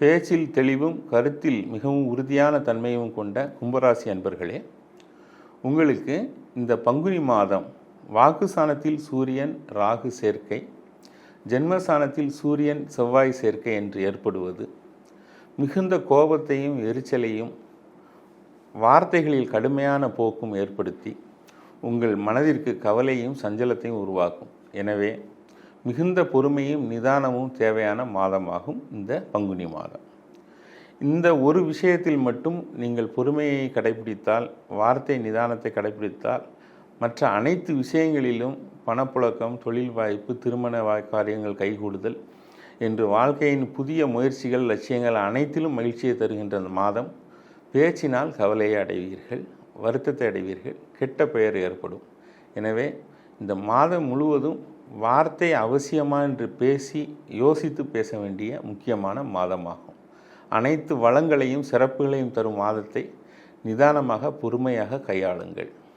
பேச்சில் தெளிவும் கருத்தில் மிகவும் உறுதியான தன்மையும் கொண்ட கும்பராசி அன்பர்களே உங்களுக்கு இந்த பங்குனி மாதம் வாக்குஸ்தானத்தில் சூரியன் ராகு சேர்க்கை ஜென்மஸ்தானத்தில் சூரியன் செவ்வாய் சேர்க்கை என்று ஏற்படுவது மிகுந்த கோபத்தையும் எரிச்சலையும் வார்த்தைகளில் கடுமையான போக்கும் ஏற்படுத்தி உங்கள் மனதிற்கு கவலையும் சஞ்சலத்தையும் உருவாக்கும். எனவே மிகுந்த பொறுமையும் நிதானமும் தேவையான மாதமாகும் இந்த பங்குனி மாதம். இந்த ஒரு விஷயத்தில் மட்டும் நீங்கள் பொறுமையை கடைபிடித்தால் வார்த்தை நிதானத்தை கடைபிடித்தால் மற்ற அனைத்து விஷயங்களிலும் பணப்புழக்கம் தொழில் வாய்ப்பு திருமண காரியங்கள் கைகூடுதல் என்று வாழ்க்கையின் புதிய முயற்சிகள் லட்சியங்கள் அனைத்திலும் மகிழ்ச்சியை தருகின்ற அந்த மாதம். பேச்சினால் கவலையை அடைவீர்கள் வருத்தத்தை அடைவீர்கள் கெட்ட பெயர் ஏற்படும். எனவே இந்த மாதம் முழுவதும் வார்த்தை அவசியமா என்று பேசி யோசித்து பேச வேண்டிய முக்கியமான மாதமாகும். அனைத்து வளங்களையும் சிறப்புகளையும் தரும் மாதத்தை நிதானமாக பொறுமையாக கையாளுங்கள்.